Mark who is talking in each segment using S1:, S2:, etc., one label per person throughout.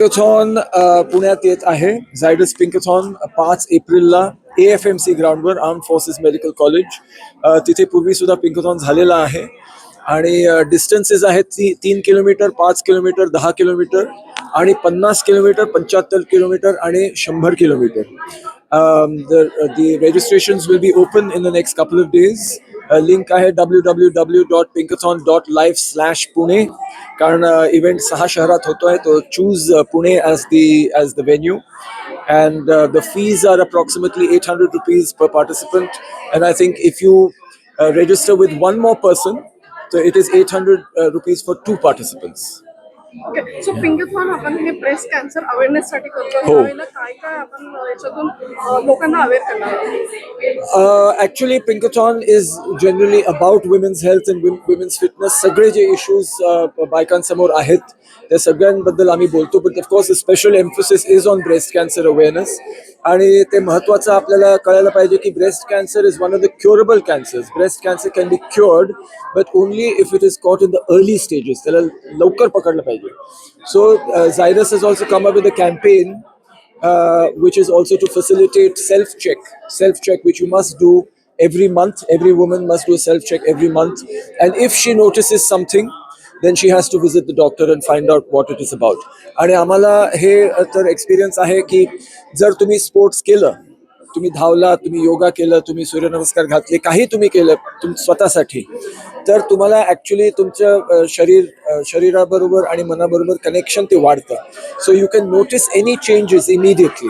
S1: पिंकथॉन पुण्यात येत आहे. झायडस पिंकथॉन पाच एप्रिलला ए एफ एम सी ग्राउंडवर आर्म फोर्सेस मेडिकल कॉलेज तिथे पूर्वी सुद्धा पिंकथॉन झालेला आहे. आणि डिस्टन्सेस आहेत ती तीन किलोमीटर पाच किलोमीटर दहा किलोमीटर आणि पन्नास किलोमीटर पंच्याहत्तर किलोमीटर आणि शंभर kilometre. The registration will be open in the next couple of days link आहे W W W dot Pinkathon dot life slash Pune कारण इव्हेंट सहा शहरात होतोय तो choose Pune as the as the venue and uh, the fees are approximately 800 rupees per participant and i think if you uh, register with one more person so it is 800 uh, rupees for two participants
S2: Okay so फिंगरथॉन आपण हे breast cancer awareness साठी करतो.
S1: हो.
S2: त्यावेळेला काय काय आपण याच्यातून अ, लोकांना अवेअर करणार आहोत?
S1: uh, actually pinkathon is generally about women's health and wom- women's fitness. सगळे जे इश्यूज बायकांसमोर आहेत त्या सगळ्यांबद्दल आम्ही बोलतो. But of course special emphasis is on breast cancer awareness आणि ते महत्त्वाचं आपल्याला कळायला पाहिजे की breast cancer is one of the curable cancers breast cancer can be cured but only if it is caught in the early stages त्याला लवकर पकडलं पाहिजे. so Zyrus is also come up with a campaign uh, which is also to facilitate self check self check which you must do every month every woman must do a self check every month and if she notices something then she has to visit the doctor and find out what it is about आणि आम्हाला हे तर experience आहे की जर तुम्ही sports केलं तुम्ही धावला तुम्ही योगा केलं तुम्ही सूर्यनमस्कार घातले काही तुम्ही केलं तुम स्वतःसाठी. तर तुम्हाला ॲक्च्युली तुमचं शरीर शरीराबरोबर आणि मनाबरोबर कनेक्शन ते वाढतं. So you can notice any changes immediately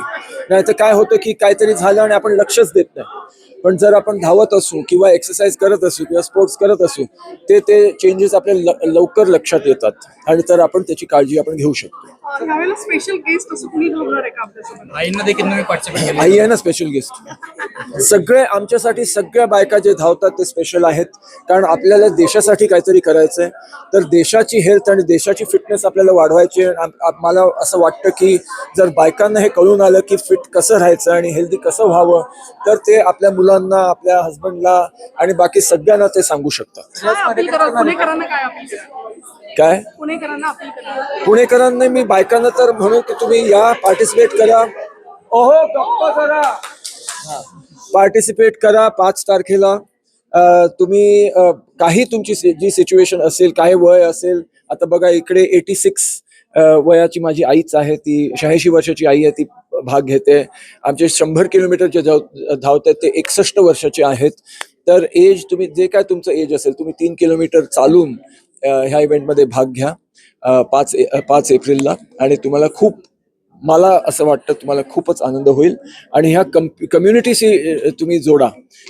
S1: नाही तर काय होतं की काहीतरी झालं आणि आपण लक्षच देत नाही. पण जर आपण धावत असू किंवा एक्सरसाइज करत असू किंवा स्पोर्ट्स करत असू ते ते चेंजेस आपल्या ल- लवकर लक्षात येतात. आणि तर आपण त्याची काळजी आपण घेऊ शकतो.
S2: स्पेशल गेस्ट असं कुणी
S1: आई आहे ना स्पेशल गेस्ट सगळे आमच्यासाठी सगळ्या बायका जे धावतात ते स्पेशल आहेत. कारण आपल्याला देशासाठी काहीतरी करायचं आहे तर देशाची हेल्थ आणि देशाची फिटनेस आपल्याला वाढवायची मला असं वाटतं की जर बायकांना हे कळून आलं की फिट कसं राहायचं आणि हेल्दी कसं व्हावं तर ते आपल्या मुलांना आपल्या हस्बंडला आणि बाकी सगळ्यांना ते सांगू शकतात.
S2: काय पुणेकरांना
S1: मी बायकांना तर म्हणू की तुम्ही या पार्टिसिपेट करा. ओहो गप्पा करा. पार्टिसिपेट करा पाच तारखेला. तुम्ही काही तुमची जी सिच्युएशन असेल काय वय असेल आता बघा इकडे एटी सिक्स वयाची माझी आईच आहे ती शहाऐंशी वर्षाची आई आहे ती भाग घेते. आमचे शंभर किलोमीटर जे धाव धावत आहेत ते एकसष्ट वर्षाचे आहेत. तर एज तुम्ही जे काय तुमचं एज असेल तुम्ही तीन किलोमीटर चालून ह्या इव्हेंटमध्ये भाग घ्या. पाच ए- पाच एप्रिलला. आणि तुम्हाला खूप मला असं वाटतं तुम्हाला खूपच आनंद होईल. आणि ह्या कम कम्युनिटीशी तुम्ही जोडा.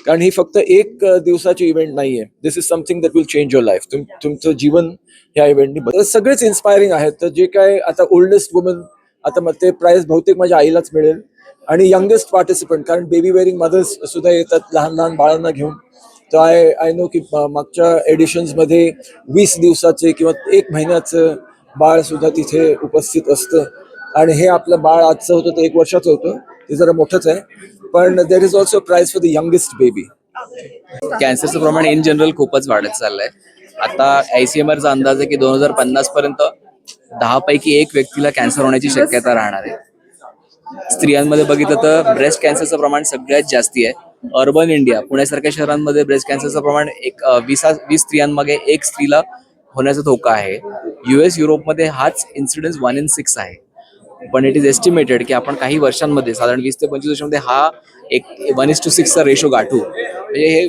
S1: कारण ही फक्त एक दिवसाची इव्हेंट नाही आहे this is something that will change your life तुम तुमचं जीवन ह्या इव्हेंटनी बदल. सगळेच इन्स्पायरिंग आहेत. तर जे काय आता ओल्डेस्ट वुमन आता मग ते प्राईज बहुतेक माझ्या आईलाच मिळेल. आणि यंगेस्ट पार्टिसिपंट कारण बेबी वेअरिंग मदर्स सुद्धा येतात लहान लहान बाळांना घेऊन. तर आय आय नो की मागच्या एडिशन्समध्ये वीस दिवसाचे किंवा एक महिन्याचं बाळ सुद्धा तिथे उपस्थित असतं. आणि हे आपलं बाळ आजचं होतं ते एक वर्षाचं होतं. ते जरा मोठंच आहे. पण there is also prize for the youngest baby
S3: कॅन्सरचं प्रमाण इन जनरल खूपच वाढत चाललंय. आता आयसीएमआरचा अंदाज आहे की दोन हजार पन्नास पर्यंत दहा पैकी एक व्यक्तीला कॅन्सर होण्याची शक्यता राहणार आहे. स्त्रियांमध्ये बघितलं तर ब्रेस्ट कॅन्सरचं प्रमाण सगळ्यात जास्ती आहे. अर्बन इंडिया पुण्यासारख्या शहरांमध्ये ब्रेस्ट कॅन्सरचं प्रमाण एक वीसा वीस स्त्रियांमागे एक स्त्रीला होण्याचा धोका आहे. युएस युरोपमध्ये हाच इन्सिडन्स वन इन सिक्स आहे. पण इट इज एस्टिमेटेड की आपण काही वर्षांमध्ये साधारण वीस ते पंचवीस वर्षांमध्ये हा एक वन इज टू सिक्सचा रेशो गाठू. म्हणजे हे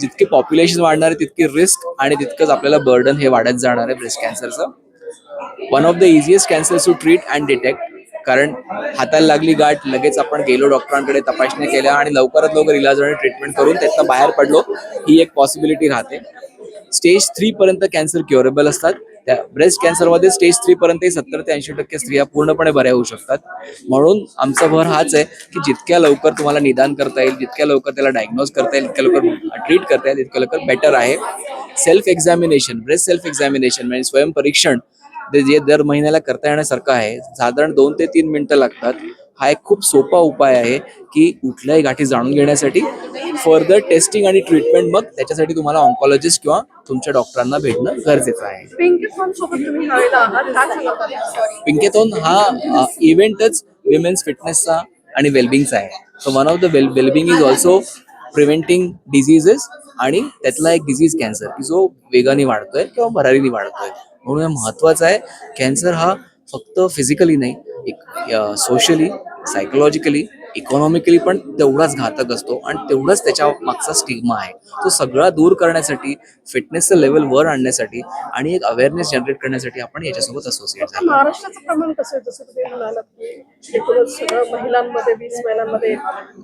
S3: जितके पॉप्युलेशन वाढणार आहे तितकी रिस्क आणि तितकंच आपल्याला बर्डन हे वाढत जाणार आहे breast कॅन्सरचं one of the easiest cancers to treat and detect कारण हाताला लागली गाठ लगेच आपण गेलो डॉक्टरांकडे तपासण्या केल्या आणि लवकरात लवकर इलाज आणि ट्रीटमेंट करून त्यातनं बाहेर पडलो ही एक पॉसिबिलिटी राहते. स्टेज थ्री पर्यंत कॅन्सर क्युरेबल असतात. त्या ब्रेस्ट कॅन्सरमध्ये स्टेज थ्री पर्यंत सत्तर ते ऐंशी टक्के स्त्रिया पूर्णपणे बऱ्या होऊ शकतात. म्हणून आमचा भर हाच आहे की जितक्या लवकर तुम्हाला निदान करता येईल जितक्या लवकर त्याला डायग्नोज करता येईल तितक्या लवकर ट्रीट करता येईल तितक्या लवकर बेटर आहे. Self examination breast self examination म्हणजे स्वयंपरीक्षण ते जे दर महिन्याला करता येण्यासारखं आहे साधारण दोन ते तीन मिनिटं लागतात. हा एक खूप सोपा उपाय आहे की कुठल्याही गाठी जाणून घेण्यासाठी फर्दर टेस्टिंग आणि ट्रीटमेंट मग त्याच्यासाठी तुम्हाला ऑन्कॉलॉजिस्ट किंवा तुमच्या डॉक्टरांना भेटणं गरजेचं आहे.
S2: पिंकथॉन
S3: हा इव्हेंटच विमेन्स फिटनेसचा आणि वेलबिंगचा आहे. So one of the well wellbeing is also preventing diseases आणि त्यातला एक डिझीज कॅन्सर की जो वेगाने वाढतोय किंवा भरारीने वाढतोय. म्हणून हे महत्वाचं आहे. कॅन्सर हा फक्त फिजिकली नाही एक सोशली सायकोलॉजिकली इकॉनॉमिकली पण तेवढाच घातक असतो आणि तेवढाच त्याच्या मागचा स्टिग्मा आहे. तो सगळा दूर करण्यासाठी फिटनेसचं लेवल वर आणण्यासाठी आणि एक अवेअरनेस जनरेट करण्यासाठी आपण याच्यासोबत असोसिएट झालो.
S2: महाराष्ट्राचं प्रमाण कसं आहे? जसं तुम्ही म्हणालात की एकूणच सगळं महिलांमध्ये वीस महिलांमध्ये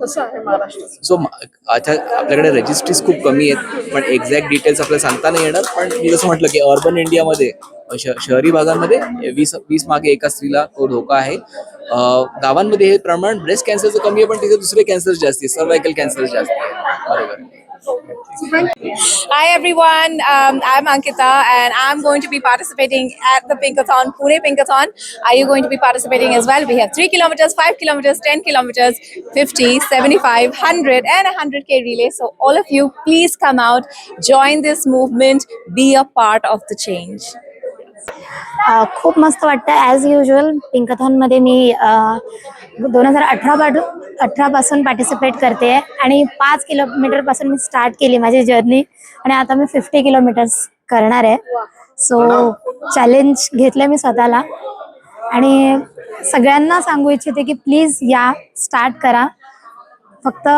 S2: कसं आहे महाराष्ट्राचं?
S3: सो आता आपल्याकडे रजिस्ट्रीज खूप कमी आहेत पण एक्झॅक्ट डिटेल्स आपल्याला सांगता नाही येणार पण मी जसं म्हटलं की अर्बन इंडियामध्ये शहरी भागांमध्ये वीस वीस मागे एका स्त्रीला तो धोका आहे गावांमध्ये हे प्रमाण ब्रेस्ट कॅन्सरचं कमी आहे पण तिथे दुसरे कॅन्सर जास्त आहे सर्वायकल कॅन्सर जास्त आहे बरोबर
S4: Hi everyone, um, I'm Ankita and I'm going to be participating at the Pinkathon, Pune Pinkathon. Are you going to be participating as well? We have 3 kilometers, 5 kilometers, 10 kilometers, 50, 75, 100 and 100k relay. So all of you, please come out, join this movement, be a part of the change.
S5: खूप मस्त वाटतं as usual पिंकथॉनमध्ये मी दोन हजार अठरा अठरा अठरापासून participate करते. आणि पाच किलोमीटरपासून मी स्टार्ट केली माझी जर्नी आणि आता मी फिफ्टी किलोमीटर्स करणार आहे. सो चॅलेंज घेतलं मी स्वतःला. आणि सगळ्यांना सांगू इच्छिते की प्लीज या स्टार्ट करा. फक्त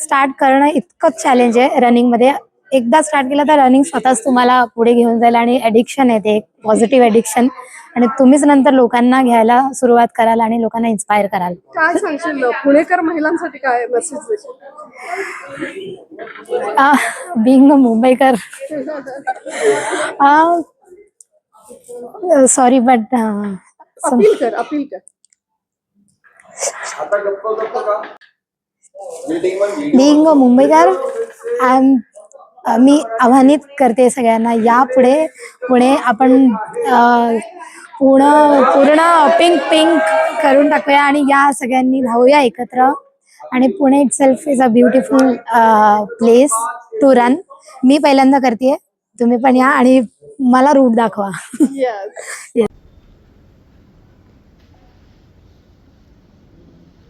S5: स्टार्ट करणं इतकंच चॅलेंज आहे रनिंगमध्ये एकदा स्टार्ट केलं तर रनिंग स्वतःच तुम्हाला पुढे घेऊन जाईल आणि ॲडिक्शन आहे ते एक पॉझिटिव्ह ॲडिक्शन आणि तुम्हीच नंतर लोकांना घ्यायला सुरुवात कराल आणि लोकांना इन्स्पायर कराल.
S2: काय सांगशील पुणेकर महिलांसाठी काय message
S5: being Mumbaikar. Sorry but
S2: appeal कर अपील कर.
S5: बिंग मुंबईकर आय एम मी आव्हानित करते सगळ्यांना. या पुढे पुणे आपण पूर्ण पूर्ण पिंक पिंक करून टाकूया आणि या सगळ्यांनी धावूया एकत्र. आणि Pune itself is a beautiful place to run मी पहिल्यांदा करते तुम्ही पण या आणि मला रूट दाखवा.
S2: येस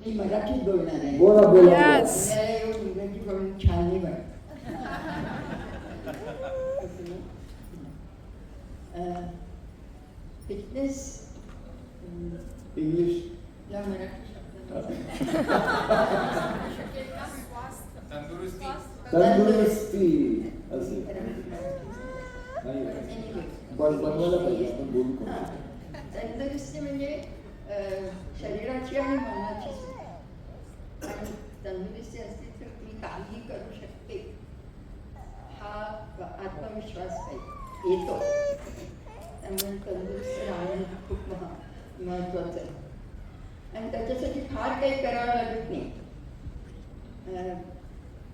S6: मी मराठीत बोलणार आहे आपल्याला येऊन इंग्रजी बोलून छान नाही वाटत फिटनेस
S7: इंग्लिश
S6: या मराठी शब्दाचा
S7: तंदुरुस्ती असे नाही पण बनवायला पाहिजे आपण बोलू कोण
S6: तंदुरुस्ती म्हणजे अं, शरीराची आणि मनाची सुद्धा. आणि तंदुरुस्ती असली तर मी काहीही करू शकते हा आत्मविश्वास पाहिजे येतो. त्यामुळे तंदुरुस्त राहणं खूप महा महत्त्वाचं आहे. आणि त्याच्यासाठी फार काही करावं लागत नाही.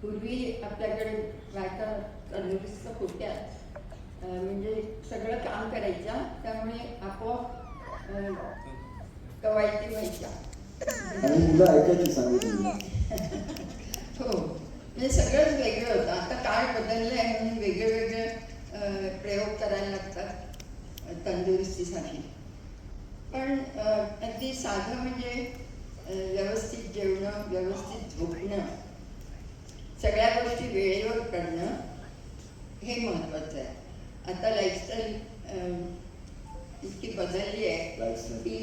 S6: पूर्वी आपल्याकडे बायका तंदुरुस्त होत्या म्हणजे सगळं काम करायच्या त्यामुळे आपोआप कवायती व्हायच्या.
S7: आणि मुलं ऐकायची सांगितली.
S6: हो. म्हणजे सगळंच वेगळं होतं. आता काळ बदललं आहे म्हणून वेगळे वेगळे प्रयोग करायला लागतात तंदुरुस्तीसाठी. पण अगदी साधं म्हणजे व्यवस्थित जेवणं व्यवस्थित झोपणं सगळ्या गोष्टी वेळेवर करणं हे महत्त्वाचं आहे. आता लाईफस्टाईल इतकी बदलली आहे की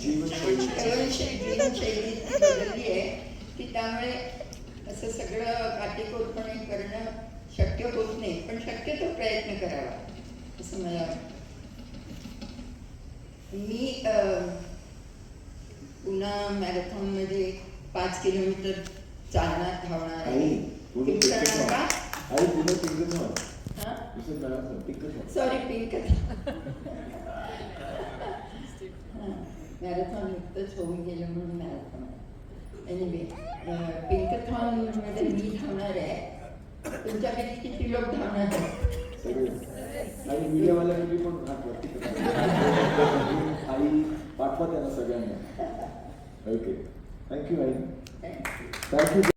S7: जीवनशैली
S6: जीवनशैली इतकी बदलली आहे की त्यामुळे असं सगळं काटेकोरपणे करणं शक्य होत नाही पण शक्यतो प्रयत्न करावा असं मला वाटतं. मी पुन्हा मॅरेथॉनमध्ये पाच किलोमीटर चालणार धावणार आहे. हां? सॉरी पिंक मॅरेथॉन नुकतंच होऊन गेलं म्हणून मॅरेथॉन एनिवे पिंकथॉनमध्ये मी धावणार आहे. तुमच्यापैकी किती लोक धावणार
S7: सगळे. आणि मीडियावाल्यांनी पण. आई पाठवा त्यांना सगळ्यांना. ओके थँक्यू आई. थँक्यू